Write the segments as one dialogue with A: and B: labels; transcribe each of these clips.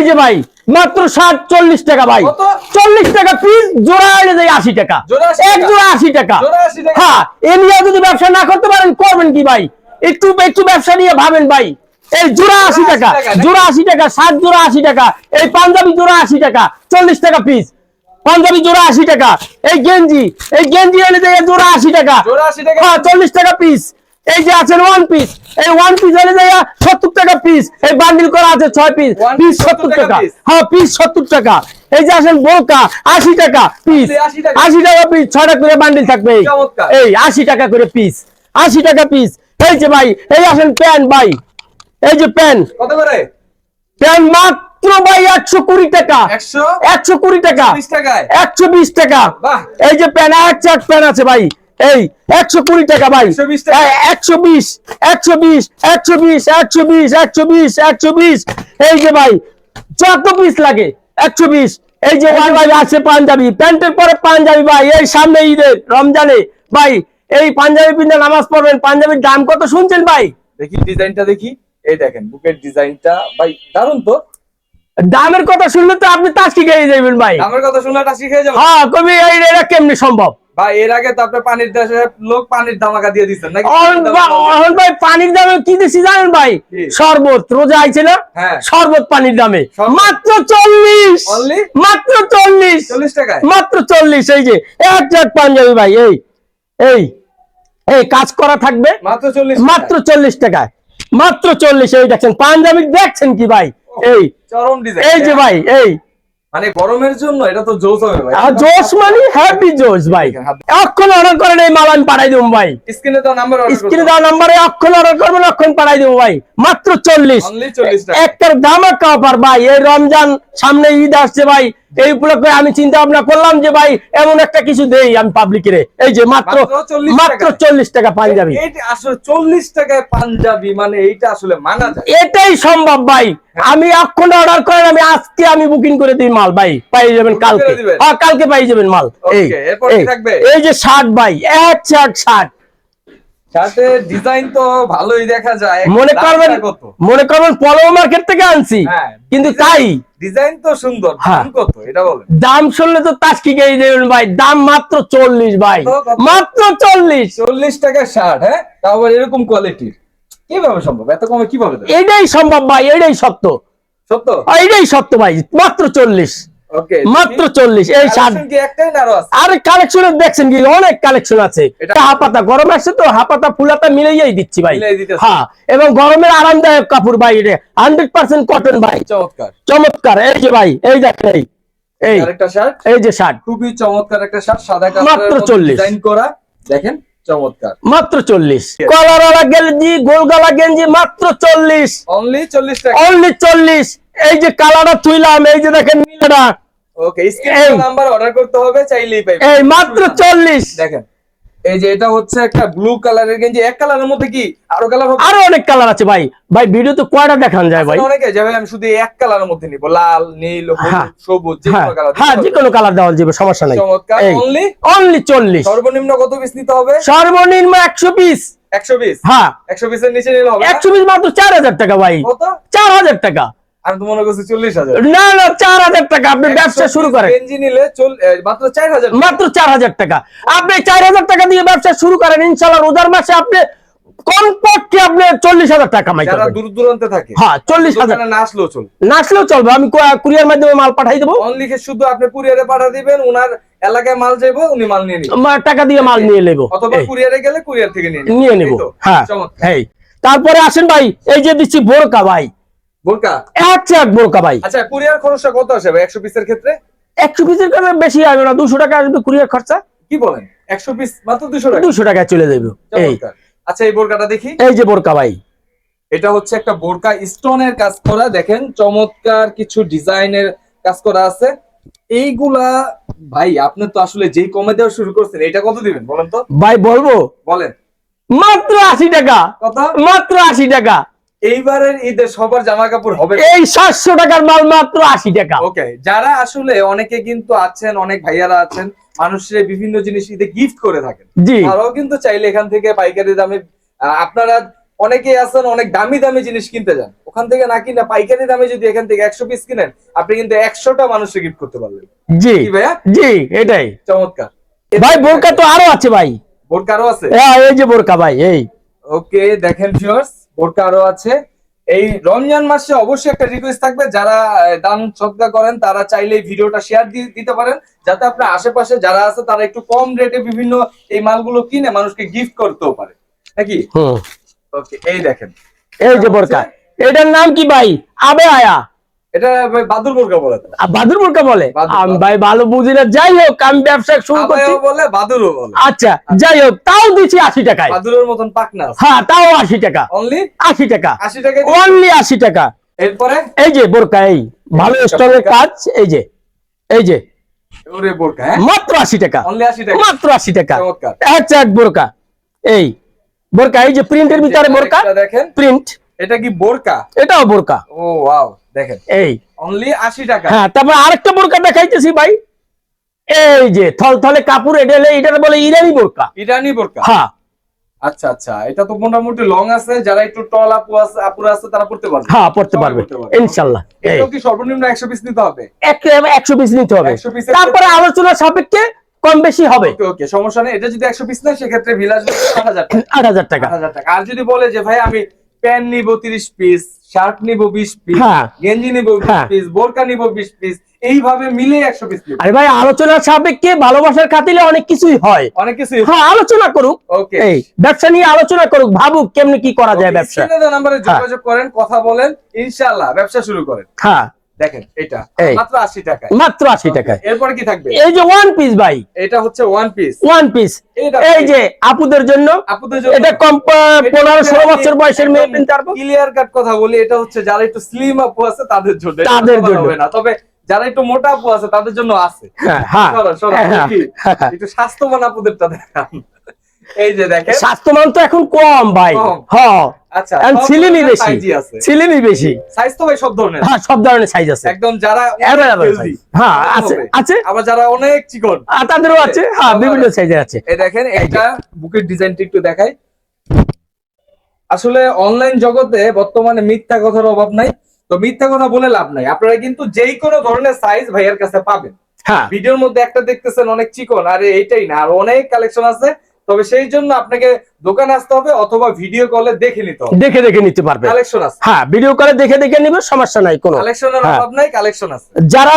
A: এই যে ভাই মাত্র ষাট চল্লিশ টাকা ভাই চল্লিশ টাকা পিস জোড়া এনে দেয় আশি টাকা এক জোড়া আশি টাকা
B: জোড়া 80 টাকা?
A: হ্যাঁ এ নিয়ে যদি ব্যবসা না করতে পারেন করবেন কি ভাই একটু একটু ব্যবসা নিয়ে ভাবেন ভাই এই জোড়া আশি টাকা জোড়া আশি টাকা ষাট জোড়া আশি টাকা এই পাঞ্জাবি জোড়া আশি টাকা চল্লিশ টাকা পিস পাঞ্জাবি জোড়া আশি টাকা এই গেঞ্জি এই গেঞ্জি এনে দেয় জোড়া আশি টাকা
B: জোড়া 80 টাকা?
A: হ্যাঁ চল্লিশ টাকা পিস এই যে আছেন ওয়ান পিস এই ওয়ান পিস হলে দেয় সত্তর টাকা পিস এই বান্ডিল করা আছে ছয় পিস পিস সত্তর টাকা হ্যাঁ পিস সত্তর টাকা। এই যে আসেন বোরকা আশি টাকা পিস আশি টাকা। পিস ছয়টা করে বান্ডিল থাকবে এই। আশি টাকা করে পিস আশি টাকা পিস এই যে ভাই এই আসেন প্যান ভাই। এই যে প্যান
B: কত করে?
A: প্যান মাত্র ভাই একশো কুড়ি টাকা।
B: একশো?
A: একশো কুড়ি টাকা। একশো বিশ টাকা। এই যে প্যান এক চার প্যান আছে ভাই। এই একশো কুড়ি টাকা ভাই।
B: 120 টাকা।
A: একশো বিশ একশো বিশ একশো বিশ একশো বিশ একশো বিশ একশো বিশ। এই যে ভাই যত পিস লাগে একশো বিশ। এই যে ভাই ভাই আছে পাঞ্জাবি প্যান্টের পরে পাঞ্জাবি ভাই এই সামনে ঈদের রমজানে। ভাই এই পাঞ্জাবি পিন্ধে নামাজ পড়বেন পাঞ্জাবির দাম কত শুনছেন ভাই?
B: দেখি ডিজাইনটা দেখি। এই দেখেন বুকের ডিজাইনটা ভাই দারুণ তো।
A: দামের কথা শুনলে তো আপনি তাসকি খেয়ে যাবেন ভাই।
B: আমার কথা শুনলে শুনলাটা শিখে যাব
A: হ্যাঁ কবি এই এটা কেমনি সম্ভব?
B: ভাই এর আগে তো আপনার পানির দেশে লোক পানির ধামাকা দিয়ে দিচ্ছেন নাকি?
A: অহন ভাই পানির দামে কি দিছি জানেন ভাই? শরবত রোজা আইছে না?
B: হ্যাঁ।
A: শরবত পানির দামে। মাত্র চল্লিশ।
B: Only?
A: মাত্র চল্লিশ।
B: চল্লিশ টাকায়?
A: মাত্র চল্লিশ এই যে এক চার পাঞ্জাবি ভাই এই এই এই কাজ করা থাকবে।
B: মাত্র চল্লিশ
A: মাত্র চল্লিশ টাকায়। মাত্র চল্লিশ এই দেখছেন পাঞ্জাবি দেখছেন কি ভাই? এই
B: চরম ডিজাইন
A: এই যে ভাই এই
B: মানে গরমের জন্য এটা তো হবে ভাই।
A: আর জোশ মানে হ্যাপি জোশ ভাই। অক্ষণ অর্ডার করেন এই মাল আমি পাঠাই দেবো ভাই।
B: স্ক্রিনে নাম্বার
A: স্ক্রিনে দেওয়া নাম্বারে অক্ষণ অর্ডার করবেন অক্ষণ পাঠাই দেবো ভাই। মাত্র চল্লিশ।
B: 40 টাকা।
A: একটা অফার ভাই। এই রমজান সামনে ঈদ আসছে ভাই। এই উপলক্ষে আমি চিন্তা ভাবনা করলাম যে ভাই এমন একটা কিছু দেই আমি পাবলিকের এই যে মাত্র
B: মাত্র 40
A: মাত্র
B: টাকায়।
A: চল্লিশ টাকা পাঞ্জাবি।
B: চল্লিশ টাকায় পাঞ্জাবি মানে এইটা আসলে মানা
A: এটাই সম্ভব ভাই। আমি অক্ষণ অর্ডার করেন আমি আজকে আমি বুকিং করে দিই মাল ভাই। পাই যাবেন কালকে। হ্যাঁ কালকে পাই যাবেন মাল। এই? এই। যে শার্ট ভাই এক শার্ট শার্ট
B: সাথে ডিজাইন তো ভালোই দেখা যায়
A: মনে করবেন মনে করবেন পলো মার্কেট থেকে আনছি
B: হ্যাঁ
A: কিন্তু তাই
B: ডিজাইন তো সুন্দর
A: হ্যাঁ।
B: দাম কত? এটা বলেন।
A: দাম শুনলে তো গিয়ে দেবেন ভাই দাম মাত্র চল্লিশ ভাই
B: কত, কত?
A: মাত্র চল্লিশ।
B: চল্লিশ টাকার শার্ট হ্যাঁ? তাও আবার এরকম কোয়ালিটির কীভাবে সম্ভব? এত কমে কীভাবে?
A: এটাই সম্ভব ভাই এটাই সত্য।
B: সত্য?
A: এটাই সত্য ভাই মাত্র চল্লিশ।
B: ওকে
A: মাত্র চল্লিশ এই শার্ট আরও কালেকশন দেখছেন কি অনেক কালেকশন আছে। হাপাতা গরম আসছে তো হাপাতা ফুলাতা দিচ্ছি ভাই। হ্যাঁ এবং গরমের আরামদায়ক কাপড় ভাই এটা হান্ড্রেড পার্সেন্ট কটন ভাই।
B: চমৎকার।
A: চমৎকার এই যে ভাই এই দেখেন এই এই যে শার্ট
B: খুবই চমৎকার একটা শার্ট সাদা
A: মাত্র
B: কালারের
A: 40
B: ডিজাইন করা। দেখেন চমৎকার।
A: মাত্র চল্লিশ। কলারওয়ালা গেঞ্জি গোলগলা গেঞ্জি মাত্র চল্লিশ।
B: অনলি চল্লিশ
A: অনলি চল্লিশ। এই যে কালারটা তুইলাম এই যে দেখেন নীলাটা।
B: ওকে। স্ক্রিন নাম্বার অর্ডার করতে হবে চাইলেই পাইবে।
A: এই মাত্র চল্লিশ।
B: দেখেন এই যে এটা হচ্ছে একটা ব্লু কালারের গেঞ্জি। এক কালারের মধ্যে কি আরও কালার হবে?
A: আরও অনেক কালার আছে ভাই। ভাই ভিডিও তো কয়টা দেখান যায় ভাই?
B: অনেকে যাবে আমি শুধু এক কালারের মধ্যে নিব। লাল নীল
A: হ্যাঁ।
B: সবুজ যে কোনো কালার
A: হ্যাঁ যে কোনো কালার দেওয়া যাবে সমস্যা নাই।
B: চমৎকার অনলি
A: অনলি চল্লিশ।
B: সর্বনিম্ন কত পিস নিতে হবে?
A: সর্বনিম্ন একশো পিস
B: একশো পিস
A: হ্যাঁ।
B: একশো পিসের নিচে নিলে হবে না?
A: একশো পিস মাত্র চার হাজার টাকা ভাই।
B: কত?
A: চার হাজার টাকা।
B: আমি তো মনে করছি চল্লিশ হাজার।
A: না না চার হাজার টাকা। আপনি ব্যবসা শুরু করেন।
B: নিলে মাত্র চার হাজার
A: মাত্র চার হাজার টাকা। আপনি চার হাজার টাকা দিয়ে ব্যবসা শুরু করেন ইনশাল্লাহ রোজার মাসে আপনি কমপক্ষে আপনি চল্লিশ হাজার টাকা
B: যারা দূর দূরান্তে থাকে
A: হ্যাঁ চল্লিশ হাজার।
B: না আসলেও চল।
A: না আসলেও চলবে আমি কুরিয়ার মাধ্যমে মাল পাঠাই দেবো।
B: শুধু আপনি কুরিয়ারে পাঠা দিবেন উনার এলাকায় মাল যাইবো উনি মাল নিয়ে নিবেন।
A: টাকা দিয়ে মাল নিয়ে নেব।
B: অথবা কুরিয়ারে গেলে কুরিয়ার থেকে নিয়ে
A: নিয়ে নেব। হ্যাঁ তারপরে আসেন ভাই এই যে দিচ্ছি বোরকা ভাই।
B: বোরকা?
A: চাক বোরকা ভাই।
B: আচ্ছা কুরিয়ার খরচটা কত পিসের ক্ষেত্রে?
A: একশো পিসের কাছে বেশি আসবে না টাকা আসবে কুরিয়ার খরচা।
B: কি বলেন? একশো পিস মাত্র টাকা?
A: টাকা চলে যাবে। এই।
B: আচ্ছা এই বোরকাটা দেখি।
A: এই যে বোরকা ভাই।
B: এটা হচ্ছে একটা বোরকা স্টোনের কাজ করা। দেখেন চমৎকার কিছু ডিজাইনের কাজ করা আছে। এইগুলা ভাই আপনি তো আসলে যেই কমে দেওয়া শুরু করছেন এটা কত দিবেন বলেন তো?
A: ভাই বলব?
B: বলেন।
A: মাত্র আশি টাকা।
B: কত?
A: মাত্র আশি টাকা।
B: এইবারের ঈদে সবার জামা কাপড় হবে।
A: এই সাতশো টাকার মাল মাত্র আশি টাকা।
B: ওকে যারা আসলে অনেকে কিন্তু আছেন অনেক ভাইয়ারা আছেন মানুষের বিভিন্ন জিনিস ঈদে গিফট করে থাকেন। তারাও কিন্তু চাইলে এখান থেকে পাইকারি দামে আপনারা অনেকেই আছেন অনেক দামি দামি জিনিস কিনতে যান। ওখান থেকে না কিনা পাইকারি দামে যদি এখান থেকে একশো পিস কিনেন আপনি কিন্তু একশোটা মানুষকে গিফট করতে পারবেন
A: জি।
B: ভাইয়া?
A: জি এটাই।
B: চমৎকার।
A: ভাই বোরকা তো আরও আছে ভাই।
B: বোরকা আরও আছে?
A: হ্যাঁ এই যে বোরকা ভাই এই।
B: ওকে দেখেন ভিউয়ার্স বোরকা আরও আছে। এই রমজান মাসে অবশ্যই একটা রিকোয়েস্ট থাকবে যারা দান সদকা করেন তারা চাইলে ভিডিওটা শেয়ার দিতে পারেন যাতে আপনার আশেপাশে যারা আছে তারা একটু কম রেটে বিভিন্ন এই মালগুলো কিনে মানুষকে গিফট করতেও পারে। নাকি? ওকে এই দেখেন।
A: এই যে বোরকা এটার নাম কি ভাই? আবে আয়া।
B: এটা ভাই বাদুর বোরকা বলে। তো।
A: বাদুর বোরকা বলে? আমি ভাই ভালো বুঝি না। যাই হোক আমি ব্যবসা শুরু করছি।
B: বলে বাদুরও বলে।
A: আচ্ছা যাই হোক তাও দিচ্ছি আশি টাকায়।
B: বাদুরের মতন পাকনা
A: হ্যাঁ তাও আশি টাকা।
B: অনলি
A: আশি টাকা।
B: আশি টাকা
A: অনলি আশি টাকা।
B: এরপরে?
A: এই যে বোরকা এই ভালো স্টলের কাজ এই যে এই যে।
B: হ্যাঁ?
A: মাত্র আশি টাকা। মাত্র আশি টাকা। আচ্ছা এক বোরকা। এই বোরকা এই যে প্রিন্টের ভিতরে বোরকা
B: এটা দেখেন।
A: প্রিন্ট
B: এটা কি বোরকা?
A: এটাও বোরকা।
B: ও ওয়াও দেখেন।
A: এই।
B: অনলি আশি টাকা।
A: হ্যাঁ তারপর আরেকটা বোরকা দেখাইতেছি ভাই। এই যে থল থলে কাপড় এটা হলে এটা বলে ইরানি বোরকা।
B: ইরানি বোরকা?
A: হ্যাঁ।
B: আচ্ছা আচ্ছা এটা তো মোটামুটি লং আছে যারা একটু টল আপু আছে আপুরা আছে তারা পড়তে পারবে।
A: হ্যাঁ পড়তে পারবে। এই।
B: এটাও কি সর্বনিম্ন একশো পিস নিতে হবে?
A: এক- একশো পিস নিতে হবে।
B: 100
A: তারপরে আলোচনা সাপেক্ষে কম বেশি হবে।
B: ওকে ওকে সমস্যা নেই। এটা যদি একশো পিস নেয় সেক্ষেত্রে আট হাজার টাকা।
A: আট হাজার টাকা।
B: আর যদি বলে যে ভাই আমি প্যান্ট নিব তিরিশ পিস শার্ট নিব বিশ পিস
A: হ্যাঁ।
B: গেঞ্জি নিব বিশ
A: হ্যাঁ।
B: পিস বোরকা নিব বিশ পিস এইভাবে মিলে একশো পিস
A: আরে ভাই আলোচনার সাপেক্ষে ভালোবাসার খাতিলে অনেক কিছুই হয়।
B: অনেক কিছু
A: হ্যাঁ আলোচনা করুক।
B: ওকে
A: ব্যবসা নিয়ে আলোচনা করুক ভাবুক কেমনি কি করা যায় ব্যবসা।
B: নাম্বারে যোগাযোগ করেন কথা বলেন ইনশাআল্লাহ ব্যবসা শুরু করেন।
A: হ্যাঁ।
B: দেখেন এটা। মাত্র
A: মাত্র
B: এরপর কি থাকবে?
A: এই যে ওয়ান পিস ভাই।
B: এটা হচ্ছে ওয়ান পিস
A: ওয়ান পিস এই যে আপুদের জন্য
B: আপুদের জন্য।
A: এটা কম পনেরো ষোলো বছর বয়সের মেয়ে কিনতে পারব
B: ক্লিয়ার কাট কথা বলি এটা হচ্ছে যারা একটু স্লিম আপু আছে তাদের জন্য।
A: তাদের জন্য।
B: না। তবে যারা একটু মোটা আপু আছে তাদের জন্য আছে।
A: হ্যাঁ হ্যাঁ। হ্যাঁ? হ্যাঁ।
B: একটু স্বাস্থ্যবান আপুদেরটা দেখান। এই যে দেখেন।
A: স্বাস্থ্যমান তো এখন কম ভাই। হ্যাঁ
B: আচ্ছা সব ধরনের
A: বেশি।
B: size-ই আছে।
A: ছিলিমি বেশি।
B: সাইজ তো ভাই সব ধরনের।
A: হ্যাঁ সব ধরনের সাইজ আছে।
B: একদম যারা
A: হ্যাঁ আছে আছে।
B: আবার যারা অনেক চিকন।
A: তাদেরও আছে। হ্যাঁ বিভিন্ন সাইজের আছে।
B: এই দেখেন এটা বুকের ডিজাইনটা একটু দেখাই। আসলে অনলাইন জগতে বর্তমানে মিথ্যা কথার অভাব নাই। তো মিথ্যা কথা বলে লাভ নাই। আপনারা কিন্তু যেই কোনো ধরনের সাইজ ভাইয়ের কাছে পাবেন।
A: হ্যাঁ।
B: ভিডিওর মধ্যে একটা দেখতেছেন অনেক চিকন। আরে এইটাই না। আর অনেক কালেকশন আছে। তবে সেই জন্য আপনাকে দোকানে আসতে হবে অথবা ভিডিও কলে দেখে নিতে হবে।
A: দেখে দেখে নিতে পারবে।
B: কালেকশন আছে।
A: হ্যাঁ ভিডিও কলে দেখে দেখে নিবে সমস্যা নাই কোনো।
B: কালেকশনের
A: হ্যাঁ।
B: অভাব নাই কালেকশন আছে।
A: যারা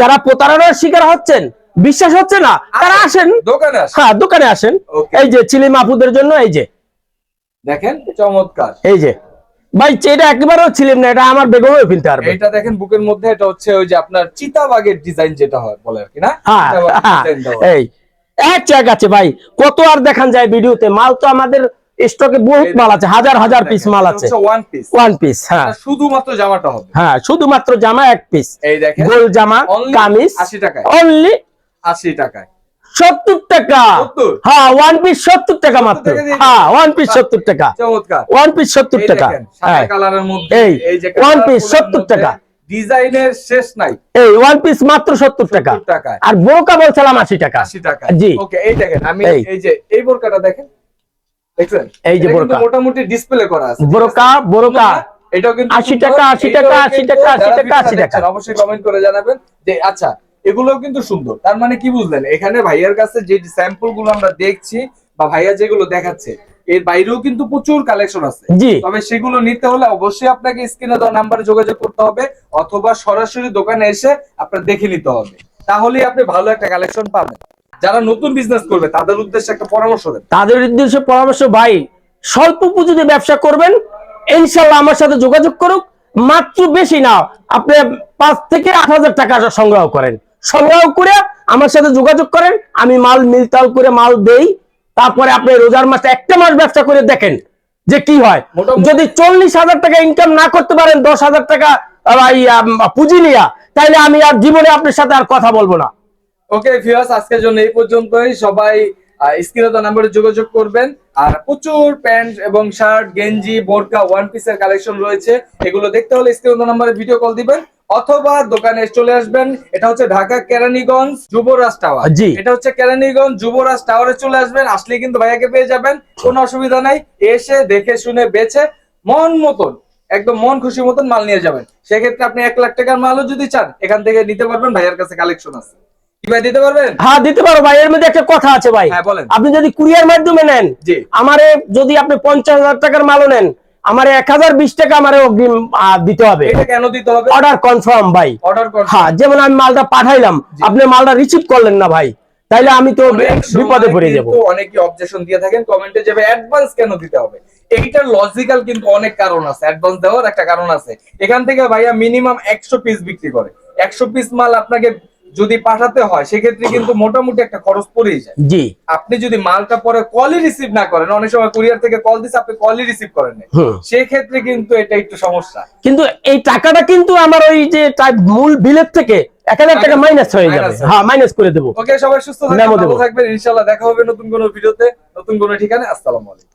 A: যারা প্রতারণার শিকার হচ্ছেন বিশ্বাস হচ্ছে না তারা আসেন।
B: দোকানে আসেন।
A: হ্যাঁ দোকানে আসেন। এই যে চিলি মাপুদের জন্য এই যে।
B: দেখেন চমৎকার।
A: এই যে। ভাই এটা একেবারেও ছিলিম না এটা আমার বেগমও ফিলতে পারবে।
B: এটা দেখেন বুকের মধ্যে এটা হচ্ছে ওই যে আপনার চিতাবাগের ডিজাইন যেটা হয় বলে আর কি না?
A: হ্যাঁ হ্যাঁ। এই এক চেক আছে ভাই। কত আর দেখান যায় ভিডিওতে? মাল তো আমাদের স্টকে বহুত মাল আছে হাজার হাজার পিস মাল আছে।
B: ওয়ান পিস
A: হ্যাঁ।
B: শুধুমাত্র জামাটা হবে।
A: হ্যাঁ শুধুমাত্র জামা এক পিস
B: এই দেখেন
A: গোল জামা কামিজ
B: 80 টাকায়।
A: অনলি
B: আশি টাকায়।
A: সত্তর টাকা।
B: 70?
A: হ্যাঁ ওয়ান পিস সত্তর টাকা মাত্র। হ্যাঁ ওয়ান পিস সত্তর টাকা।
B: চমৎকার।
A: ওয়ান পিস সত্তর
B: এই
A: টাকা। হ্যাঁ।
B: কালারের মধ্যে
A: এই,
B: যে
A: one
B: colourful
A: 70 টাকা।
B: ডিজাইনের শেষ নাই।
A: এই ওয়ান পিস মাত্র সত্তর টাকা। আর বোরকা বলছিলাম আশি টাকা।
B: আশি টাকা।
A: জি।
B: ওকে এই দেখেন আমি
A: এই।
B: যে এই বোরকাটা দেখেন। দেখছেন?
A: এই যে বোরকা।
B: মোটামুটি ডিসপ্লে করা আছে
A: বোরকা বোরকা।
B: এটাও কিন্তু
A: 80 টাকা, 80 টাকা,
B: এটাও
A: 80
B: কিন্তু
A: টাকা, 80 টাকা,
B: ভিডিওটা
A: 80 টাকা।
B: অবশ্যই কমেন্ট করে জানাবেন যে আচ্ছা এগুলোও কিন্তু সুন্দর। তার মানে কি বুঝলেন? এখানে ভাইয়ার কাছে যে স্যাম্পলগুলো আমরা দেখছি বা ভাইয়া যেগুলো দেখাচ্ছে এর বাইরেও কিন্তু প্রচুর কালেকশন আছে। তবে সেগুলো নিতে হলে অবশ্যই আপনাকে স্ক্রিনে দেওয়া নাম্বারে যোগাযোগ করতে হবে অথবা সরাসরি দোকানে এসে আপনার দেখে নিতে হবে। তাহলেই আপনি ভালো একটা কালেকশন পাবেন। যারা নতুন বিজনেস করবে তাদের উদ্দেশ্যে একটা পরামর্শ দেন।
A: তাদের উদ্দেশ্যে পরামর্শ ভাই স্বল্প পুঁজিতে ব্যবসা করবেন ইনশাল্লাহ আমার সাথে যোগাযোগ করুক মাত্র বেশি না আপনি পাঁচ থেকে আট হাজার টাকা সংগ্রহ করেন। সংগ্রহ করে আমার সাথে যোগাযোগ করেন আমি মাল মিলতাল করে মাল দেই তারপরে আপনি রোজার মাসে একটা মাস ব্যবসা করে দেখেন যে কি হয়। যদি চল্লিশ হাজার টাকা ইনকাম না করতে পারেন দশ হাজার টাকা পুঁজি নিয়া তাহলে আমি আর জীবনে আপনার সাথে আর কথা বলব না।
B: ওকে ফিওস আজকের জন্য এই পর্যন্তই। সবাই স্ক্রিনে তো নাম্বারে যোগাযোগ করবেন। আর প্রচুর প্যান্ট এবং শার্ট গেঞ্জি বোরকা ওয়ান পিসের কালেকশন রয়েছে। এগুলো দেখতে হলে স্ক্রিনে নাম্বারে ভিডিও কল দিবেন অথবা দোকানে চলে আসবেন। এটা হচ্ছে ঢাকা কেরানীগঞ্জ যুবরাজ টাওয়ার
A: জি।
B: এটা হচ্ছে কেরানীগঞ্জ যুবরাজ টাওয়ারে চলে আসবেন। আসলে কিন্তু ভাইয়াকে পেয়ে যাবেন। কোনো অসুবিধা নাই। এসে দেখে শুনে বেছে মন মতন একদম মন খুশি মতন মাল নিয়ে যাবেন। সেক্ষেত্রে আপনি এক লাখ টাকার মালও যদি চান এখান থেকে নিতে পারবেন। ভাইয়ার কাছে কালেকশন আছে।
A: হ্যাঁ দিতে পারো ভাই এর মধ্যে একটা কথা আছে ভাই।
B: হ্যাঁ
A: আপনি যদি কুরিয়ার মাধ্যমে নেন আমারে যদি আপনি পঞ্চাশ হাজার টাকার মালও নেন আমার এক হাজার বিশ টাকা আমার অগ্রিম দিতে হবে।
B: এটা কেন দিতে হবে?
A: অর্ডার কনফার্ম ভাই। হ্যাঁ যেমন আমি মালটা পাঠাইলাম আপনি মালটা রিসিভ করলেন না ভাই তাইলে আমি তো
B: অনেক
A: বিপদে পড়ে যাব।
B: অনেকে অবজেকশন দিয়ে থাকেন কমেন্টে যাবে অ্যাডভান্স কেন দিতে হবে? এইটার লজিক্যাল কিন্তু অনেক কারণ আছে অ্যাডভান্স দেওয়ার একটা কারণ আছে। এখান থেকে ভাইয়া মিনিমাম একশো পিস বিক্রি করে। একশো পিস মাল আপনাকে যদি পাঠাতে হয় সেক্ষেত্রে কিন্তু মোটামুটি একটা খরচ পড়েই যায়।
A: জি।
B: আপনি যদি মালটা পরে কলই রিসিভ না করেন অনেক সময় কুরিয়ার থেকে কল দিচ্ছে আপনি কলই রিসিভ করেন না। সেক্ষেত্রে কিন্তু এটা একটু সমস্যা।
A: কিন্তু এই টাকাটা কিন্তু আমার ওই যে মূল বিলের থেকে এক হাজার টাকা মাইনাস হয়ে যাবে।
B: হ্যাঁ
A: মাইনাস করে দেবো।
B: ওকে সবাই সুস্থ থাকবেন ভালো থাকবেন। ইনশাল্লাহ দেখা হবে নতুন কোনো ভিডিওতে। নতুন কোনো ঠিকানা আসসালামু আলাইকুম।